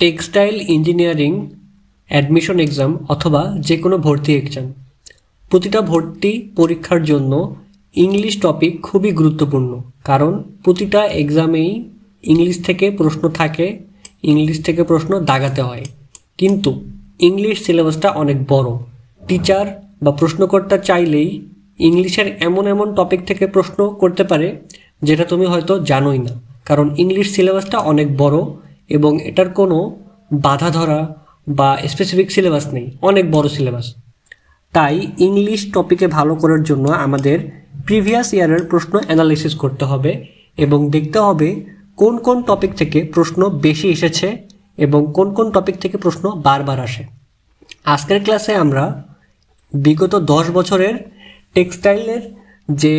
Textile engineering admission exam অথবা যে কোনো ভর্তি এক্সাম। প্রতিটা ভর্তি পরীক্ষার জন্য ইংলিশ টপিক খুবই গুরুত্বপূর্ণ, কারণ প্রতিটা এক্সামেই ইংলিশ থেকে প্রশ্ন থাকে, ইংলিশ থেকে প্রশ্ন দাগাতে হয়। কিন্তু ইংলিশ সিলেবাসটা অনেক বড়। টিচার বা প্রশ্নকর্তা চাইলেই ইংলিশের এমন এমন টপিক থেকে প্রশ্ন করতে পারে, যেটা তুমি হয়তো জানোই না, কারণ ইংলিশ সিলেবাসটা অনেক বড় এবং এটার কোনো বাধা ধরা বা স্পেসিফিক সিলেবাস নেই, অনেক বড় সিলেবাস তাই ইংলিশ টপিকে ভালো করার জন্য আমাদের প্রিভিয়াস ইয়ারের প্রশ্ন অ্যানালাইসিস করতে হবে এবং দেখতে হবে কোন কোন টপিক থেকে প্রশ্ন বেশি এসেছে এবং কোন কোন টপিক থেকে প্রশ্ন বারবার আসে। আজকের ক্লাসে আমরা বিগত দশ বছরের টেক্সটাইলের যে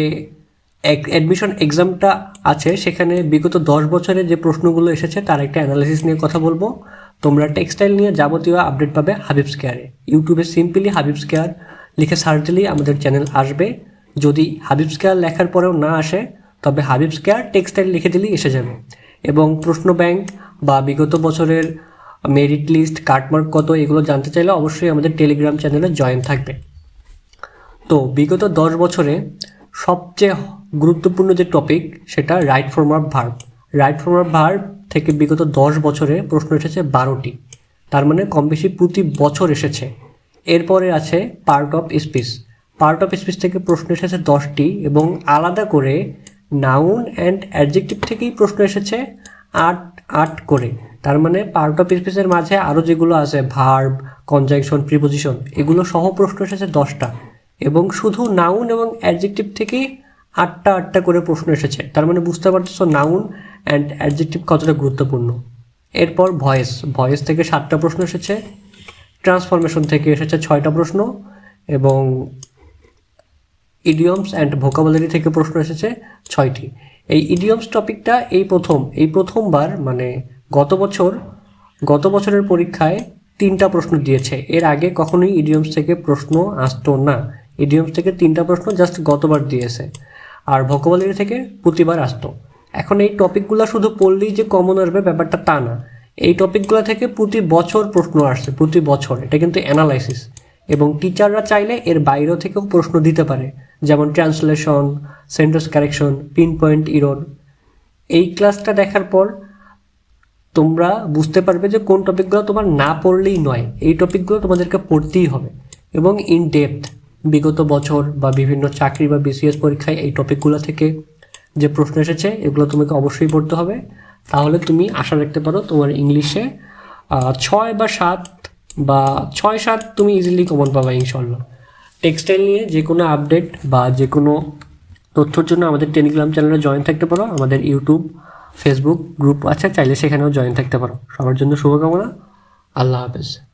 অ্যাডমিশন এক্সামটা আছে, সেখানে বিগত দশ বছরে যে প্রশ্নগুলো এসেছে, তার একটা অ্যানালাইসিস নিয়ে কথা বলব। তোমরা টেক্সটাইল নিয়ে যাবতীয় আপডেট পাবে হাবিবস কেয়ারে ইউটিউবে সিম্পলি হাবিবস কেয়ার লিখে সার্চ দিলেই আমাদের চ্যানেল আসবে। যদি হাবিবস কেয়ার লেখার পরেও না আসে, তবে হাবিবস কেয়ার টেক্সটাইল লিখে দিলেই এসে যাবে। এবং প্রশ্ন ব্যাংক বা বিগত বছরের মেরিট লিস্ট কাটমার্ক কত, এগুলো জানতে চাইলে অবশ্যই আমাদের টেলিগ্রাম চ্যানেলে জয়েন থাকবে। তো বিগত দশ বছরে সবচেয়ে গুরুত্বপূর্ণ যে টপিক সেটা right form of verb right form of verb থেকে বিগত দশ বছরে প্রশ্ন এসেছে বারোটি। তার মানে কম বেশি প্রতি বছর এসেছে। এরপরে আছে part of speech part of speech থেকে প্রশ্ন এসেছে দশটি এবং আলাদা করে নাউন অ্যান্ড অ্যাডজেক্টিভ থেকেই প্রশ্ন এসেছে আট আট করে। তার মানে পার্ট অফ স্পিচের মাঝে আরও যেগুলো আছে ভার্ব কনজাংশন প্রিপোজিশন এগুলো সহ প্রশ্ন এসেছে দশটা। এবং শুধু নাউন এবং অ্যাডজেক্টিভ থেকেই আটটা আটটা করে প্রশ্ন এসেছে। তার মানে বুঝতে পারতেছো নাউন অ্যান্ড অ্যাডজেক্টিভ কতটা গুরুত্বপূর্ণ। এরপর ভয়েস ভয়েস থেকে সাতটা প্রশ্ন এসেছে ট্রান্সফরমেশন থেকে এসেছে ছয়টা প্রশ্ন, এবং ইডিয়মস অ্যান্ড ভোকাবুলারি থেকে প্রশ্ন এসেছে ছয়টি। এই ইডিয়মস টপিকটা এই প্রথম, এই প্রথমবার মানে গত বছর, গত বছরের পরীক্ষায় তিনটা প্রশ্ন দিয়েছে। এর আগে কখনোই ইডিয়মস থেকে প্রশ্ন আসতো না। ইডিয়মস থেকে তিনটা প্রশ্ন জাস্ট গতবার দিয়েছে। আর ভোকাবুলারি থেকে প্রতিবার আসতো। এখন এই টপিকগুলো শুধু পড়লেই যে কমন আসবে ব্যাপারটা তা না। এই টপিকগুলো থেকে প্রতি বছর প্রশ্ন আসছে, প্রতি বছর। এটা কিন্তু অ্যানালাইসিস এবং টিচাররা চাইলে এর বাইরেও থেকেও প্রশ্ন দিতে পারে। যেমন translation sentence correction pin point error এই ক্লাসটা দেখার পর তোমরা বুঝতে পারবে যে কোন টপিকগুলো তোমার না পড়লেই নয়। এই টপিকগুলো তোমাদেরকে পড়তেই হবে। এবং ইন ডেপথ বিগত বছর বা বিভিন্ন চাকরি বা বিসিএস পরীক্ষায় এই টপিকগুলো থেকে যে প্রশ্ন এসেছে, এগুলো তোমাকে অবশ্যই পড়তে হবে। তাহলে তুমি আশা রাখতে পারো তোমার ইংলিশে ছয় বা সাত বা ছয় সাত তুমি ইজিলি কমন পাবা ইনশাল্লাহ টেক্সটাইল নিয়ে যে কোনো আপডেট বা যে কোনো তথ্যর জন্য আমাদের টেলিগ্রাম চ্যানেলে জয়েন থাকতে পারো। আমাদের ইউটিউব ফেসবুক গ্রুপ আছে, চাইলে সেখানেও জয়েন থাকতে পারো। সবার জন্য শুভকামনা। আল্লাহ হাফেজ।